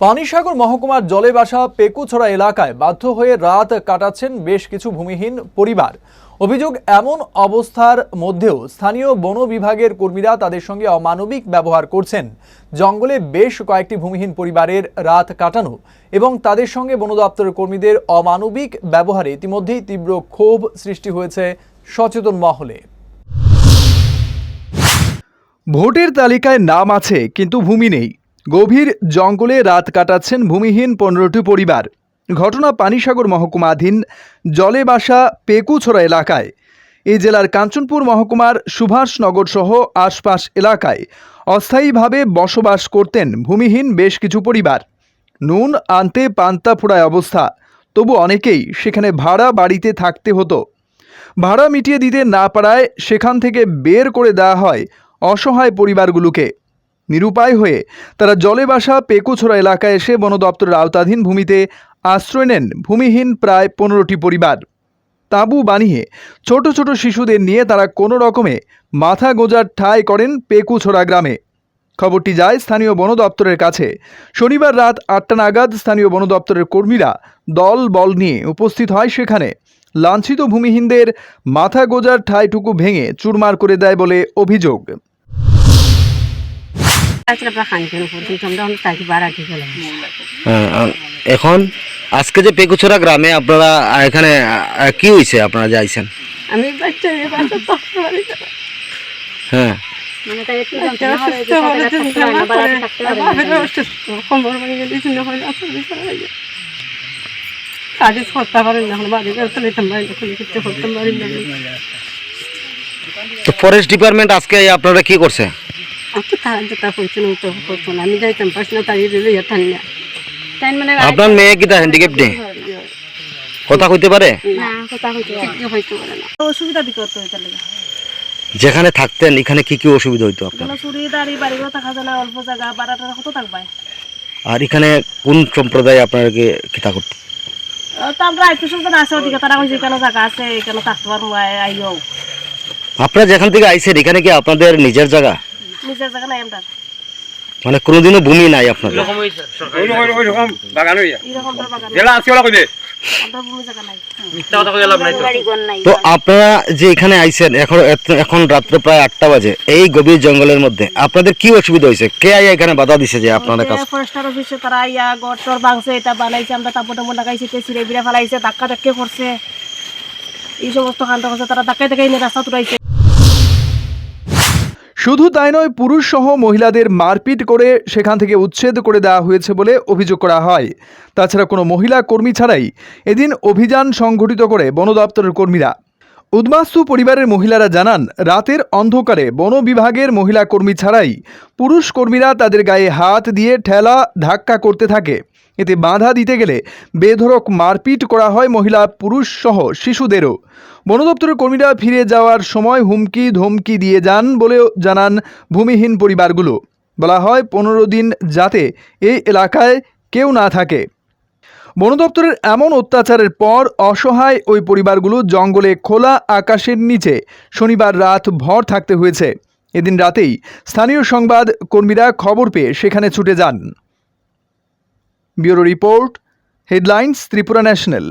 পানিসাগর মহকুমার জলে বাসা পেকুছড়া এলাকায় বাধ্য হয়ে রাত কাটাচ্ছেন বেশ কিছু ভূমিহীন পরিবার। অভিযোগ এমন অবস্থার মধ্যেও স্থানীয় বন বিভাগের কর্মীরা তাদের সঙ্গে অমানবিক ব্যবহার করছেন। জঙ্গলে বেশ কয়েকটি ভূমিহীন পরিবারের রাত কাটানো এবং তাদের সঙ্গে বন দপ্তরের কর্মীদের অমানবিক ব্যবহারে ইতিমধ্যেই তীব্র ক্ষোভ সৃষ্টি হয়েছে সচেতন মহলে। ভোটের তালিকায় নাম আছে, কিন্তু ভূমি নেই। গভীর জঙ্গলে রাত কাটাচ্ছেন ভূমিহীন পনেরোটি পরিবার। ঘটনা পানিসাগর মহকুমাধীন জলে বাসা পেকুছড়া এলাকায়। এই জেলার কাঞ্চনপুর মহকুমার সুভাষনগর সহ আশপাশ এলাকায় অস্থায়ীভাবে বসবাস করতেন ভূমিহীন বেশ কিছু পরিবার। নুন আনতে পান্তা ফোড়ায় অবস্থা। তবু অনেকেই সেখানে ভাড়া বাড়িতে থাকতে হতো। ভাড়া মিটিয়ে দিতে না পারায় সেখান থেকে বের করে দেওয়া হয় অসহায় পরিবারগুলোকে। নিরুপায় হয়ে তারা জলে বাসা পেকুছড়া এলাকায় এসে বন দপ্তরের আওতাধীন ভূমিতে আশ্রয় নেন। ভূমিহীন প্রায় পনেরোটি পরিবার। তাঁবু বানিয়ে ছোট ছোট শিশুদের নিয়ে তারা কোনো রকমে মাথা গোজার ঠাঁই করেন পেকুছড়া গ্রামে। খবরটি যায় স্থানীয় বন দপ্তরের কাছে। শনিবার রাত আটটা নাগাদ স্থানীয় বন দপ্তরের কর্মীরা দল বল নিয়ে উপস্থিত হয় সেখানে। লাঞ্ছিত ভূমিহীনদের মাথা গোজার ঠাইটুকু ভেঙে চুরমার করে দেয় বলে অভিযোগ। এখন আজকে যে পেকুছড়া গ্রামে আপনারা এখানে কি হয়েছে আপনারা যাইছেন আমি। হ্যাঁ কাজে করতে পারেন না বাড়ি করতে নিতাম বাড়ি কোনো কিছু না তো ফরেস্ট ডিপার্টমেন্ট আজকে আপনারা কি করছে? তার তো আমি যাইতাম পারছি না দিলে ইয়ে থান না। তাই মানে আপনার মেয়ে কি হ্যান্ডিক্যাপ নেই? কথা কইতে পারে? না কথা পারে না। অসুবিধা যেখানে থাকতেন এখানে কি কি অসুবিধা হইতো আপনার? অল্প জায়গা বাড়াটা কত থাকবে আর এখানে কোন সম্প্রদায় আপনাকে কিতা করতো? তারা আইও। আপনারা যেখান থেকে আইসেন এখানে কি আপনাদের নিজের জায়গা? নিজের জায়গা নাই আমরা। মানে কোনোদিনও ভূমি নাই আপনাদের। তো বাগান আমরা ভূমি জায়গা নাই। বাড়ি ঘর নাই। তো আপনারা যে এখানে আইছেন এখন এখন রাত্রে প্রায় আটটা বাজে এই গভীর জঙ্গলের মধ্যে আপনাদের কি অসুবিধা হয়েছে? কে আইয়া এখানে বাধা দিছে যে আপনাদের কাছে ফরেস্টার অফিসে তারা ইয়া গড় টর ভাঙছে এটা বানাইছে আমরা তাপর টাপর লাগাইছে তে ছিঁড়ে বিড়ে ফেলাইছে ধাক্কা ধাক্কে করছে। এই সমস্ত কাণ্ড করছে তারা ধাক্কায় এনে রাস্তা তুলাইছে। শুধু তাই নয়, পুরুষ সহ মহিলাদের মারপিট করে সেখান থেকে উচ্ছেদ করে দেওয়া হয়েছে বলে অভিযোগ করা হয়। তাছাড়া কোনো মহিলা কর্মী ছাড়াই এদিন অভিযান সংঘটিত করে বন দপ্তরের কর্মীরা। উদ্বাস্তু পরিবারের মহিলারা জানান, রাতের অন্ধকারে বন বিভাগের মহিলা কর্মী ছাড়াই পুরুষ কর্মীরা তাদের গায়ে হাত দিয়ে ঠেলা ধাক্কা করতে থাকে। এতে বাধা দিতে গেলে বেধড়ক মারপিট করা হয় মহিলা, পুরুষ সহ শিশুদেরও। বন দপ্তরের কর্মীরা ফিরে যাওয়ার সময় হুমকি, ধমকি দিয়ে যান বলেও জানান ভূমিহীন পরিবারগুলো। বলা হয়, পনেরো দিন যাতে এই এলাকায় কেউ না থাকে। বন দপ্তরের এমন অত্যাচারের পর অসহায় ওই পরিবারগুলো জঙ্গলে খোলা আকাশের নিচে শনিবার রাত ভর থাকতে হয়েছে। এদিন রাতেই স্থানীয় সংবাদ কর্মীরা খবর পেয়ে সেখানে ছুটে যান। Bureau report, headlines Tripura national.